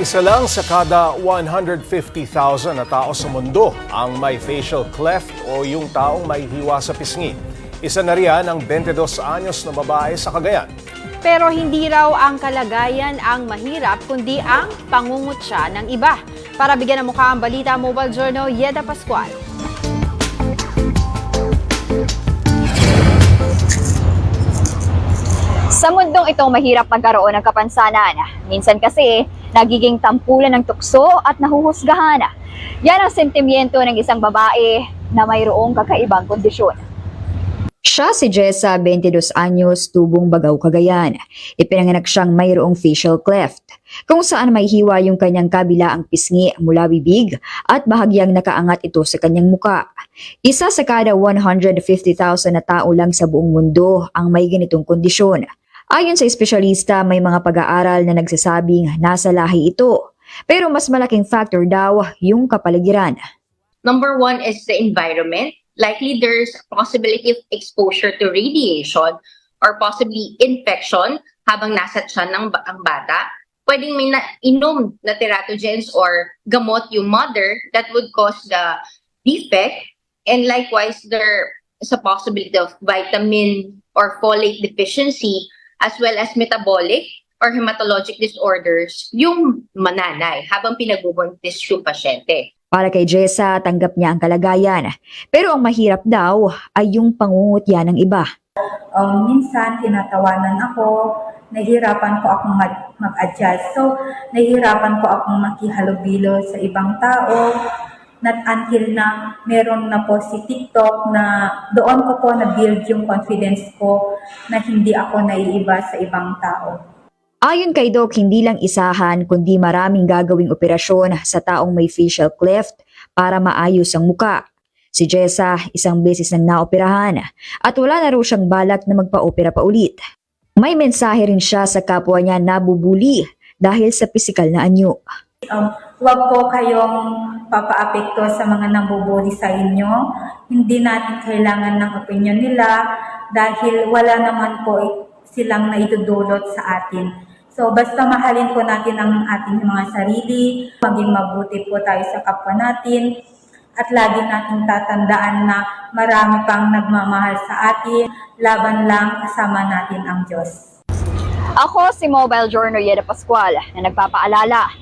Isa lang sa kada 150,000 na tao sa mundo ang may facial cleft o yung taong may hiwa sa pisngi. Isa na riyan ang 22 anyos na babae sa Cagayan. Pero hindi raw ang kalagayan ang mahirap, kundi ang pangungutya ng iba. Para bigyan ng mukha ang balita, Mobile Journal, Yeda Pascual. Sa mundong itong mahirap magkaroon ng kapansanan, minsan kasi nagiging tampulan ng tukso at nahuhusgahan. Yan ang sentimiento ng isang babae na mayroong kakaibang kondisyon. Siya si Jessa, 22 anyos, tubong Bagaw, Cagayan. Ipinanganak siyang mayroong facial cleft, kung saan may hiwa yung kanyang kabilaang pisngi mula bibig at bahagyang nakaangat ito sa kanyang muka. Isa sa kada 150,000 na tao lang sa buong mundo ang may ganitong kondisyon. Ayon sa espesyalista, may mga pag-aaral na nagsasabing nasa lahi ito. Pero mas malaking factor daw yung kapaligiran. Number one is the environment. Likely there's possibility of exposure to radiation or possibly infection habang nasa tiyan ng ba- ang bata. Pwedeng may na- inom na teratogens or gamot yung mother that would cause the defect. And likewise, there is a possibility of vitamin or folate deficiency as well as metabolic or hematologic disorders yung mananay habang pinagbubuntis yung pasyente. Para kay Jessa, tanggap niya ang kalagayan. Pero ang mahirap daw ay yung pangungutya ng iba. um, minsan tinatawanan ako, nahihirapan ko akong mag- mag-adjust. So, nahihirapan ko akong makihalubilo sa ibang tao. Not until na meron na po si TikTok na doon ko po na-build yung confidence ko na hindi ako naiiba sa ibang tao. Ayon kay Doc, hindi lang isahan kundi maraming gagawing operasyon sa taong may facial cleft para maayos ang muka. Si Jessa, isang beses nang naoperahan at wala na raw siyang balak na magpa-opera pa ulit. May mensahe rin siya sa kapwa niya nabubuli dahil sa pisikal na anyo. Um, huwag po kayong papaapekto sa mga nambubuli sa inyo. Hindi natin kailangan ng opinion nila dahil wala naman po silang naitudulot sa atin. So basta mahalin po natin ang ating mga sarili, maging mabuti po tayo sa kapwa natin, at lagi nating tatandaan na marami pang nagmamahal sa atin, laban lang kasama natin ang Diyos. Ako si Mobile Journal Yeda Pascual na nagpapaalala